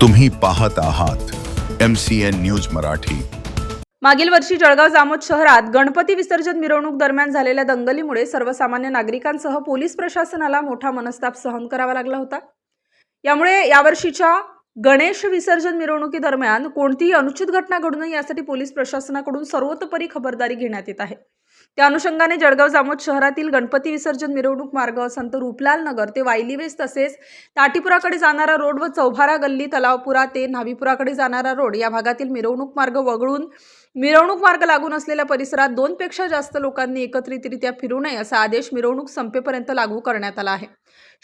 तुम्ही पाहत आहात M C N news Marathi. मागील वर्षी जळगाव जामोद शहरात गणपती विसर्जन मिरवणूक दरम्यान झालेल्या दंगलीमुळे सर्वसामान्य नागरिकांसह पोलीस प्रशासनाला मोठा मनस्ताप सहन करावा लागला होता. यामुळे यावर्षीच्या गणेश विसर्जन मिरवणुकीदरम्यान कोणतीही अनुचित घटना घडू नये यासाठी पोलीस प्रशासनाकडून सर्वतोपरी खबरदारी घेण्यात येत आहे. त्या अनुषंगाने जळगाव जामोद शहरातील गणपती विसर्जन मिरवणूक मार्ग संत रूपलाल नगर ते वायलीवेस तसेच ताटीपुराकडे जाणारा रोड व चौभारा गल्ली तलावपुरा ते न्हावीपुराकडे जाणारा रोड या भागातील मिरवणूक मार्ग वगळून मिरवणूक मार्ग लागून असलेल्या परिसरात दोनपेक्षा जास्त लोकांनी एकत्रितरित्या फिरू नये असा आदेश मिरवणूक संपेपर्यंत लागू करण्यात आला आहे.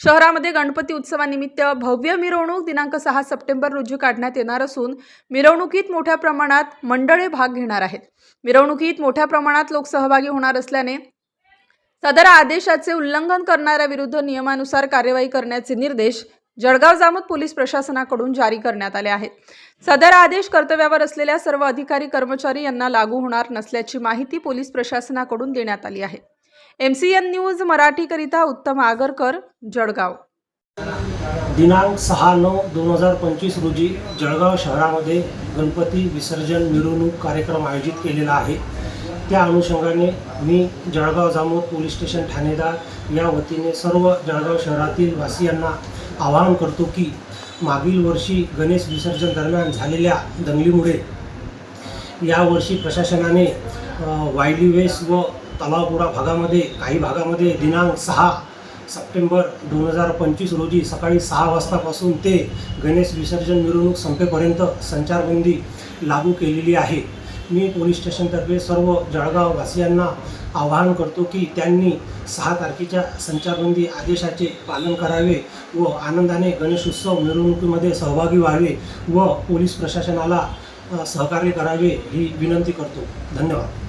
शहरामध्ये गणपती उत्सवानिमित्त भव्य मिरवणूक दिनांक सहा सप्टेंबर रोजी काढण्यात येणार असून मिरवणुकीत मोठ्या प्रमाणात मंडळे भाग घेणार आहेत. मिरवणुकीत मोठ्या प्रमाणात लोक सहभागी होणार असल्याने सदर आदेशाचे उल्लंघन करणाऱ्या विरुद्ध नियमानुसार कार्यवाही करण्याचे निर्देश जळगाव जामोद पोलीस प्रशासनाकडून जारी करण्यात आले आहेत. सदर आदेश कर्तव्यावर असलेल्या सर्व अधिकारी कर्मचारी यांना लागू होणार नसल्याची माहिती पोलीस प्रशासनाकडून देण्यात आली आहे. एम सी एन न्यूज मराठीकरिता उत्तम आगरकर जळगाव. दिनांक सहा नऊ दोन हजार पंचवीस रोजी जळगाव शहरामध्ये गणपती विसर्जन मिरवणूक कार्यक्रम आयोजित केलेला आहे. त्या अनुषंगाने मी जळगाव जामोद पोलीस स्टेशन ठाणेदार या वतीने सर्व जळगाव शहरातील वासियांना आवाहन करतो की मागील वर्षी गणेश विसर्जन दरम्यान झालेल्या दंगलीमुळे यावर्षी प्रशासनाने वायली वेस व तलावपुरा भागामध्ये काही भागामध्ये दिनांक सहा सप्टेंबर दोन हजार पंचवीस रोजी सकाळी सहा वाजतापासून ते गणेश विसर्जन मिरवणूक संपेपर्यंत संचारबंदी लागू केलेली आहे. मी पोलीस स्टेशनतर्फे सर्व जळगाववासियांना आवाहन करतो की त्यांनी सहा तारखेच्या संचारबंदी आदेशाचे पालन करावे व आनंदाने गणेशोत्सव मिरवणुकीमध्ये सहभागी व्हावे व पोलीस प्रशासनाला सहकार्य करावे ही विनंती करतो. धन्यवाद.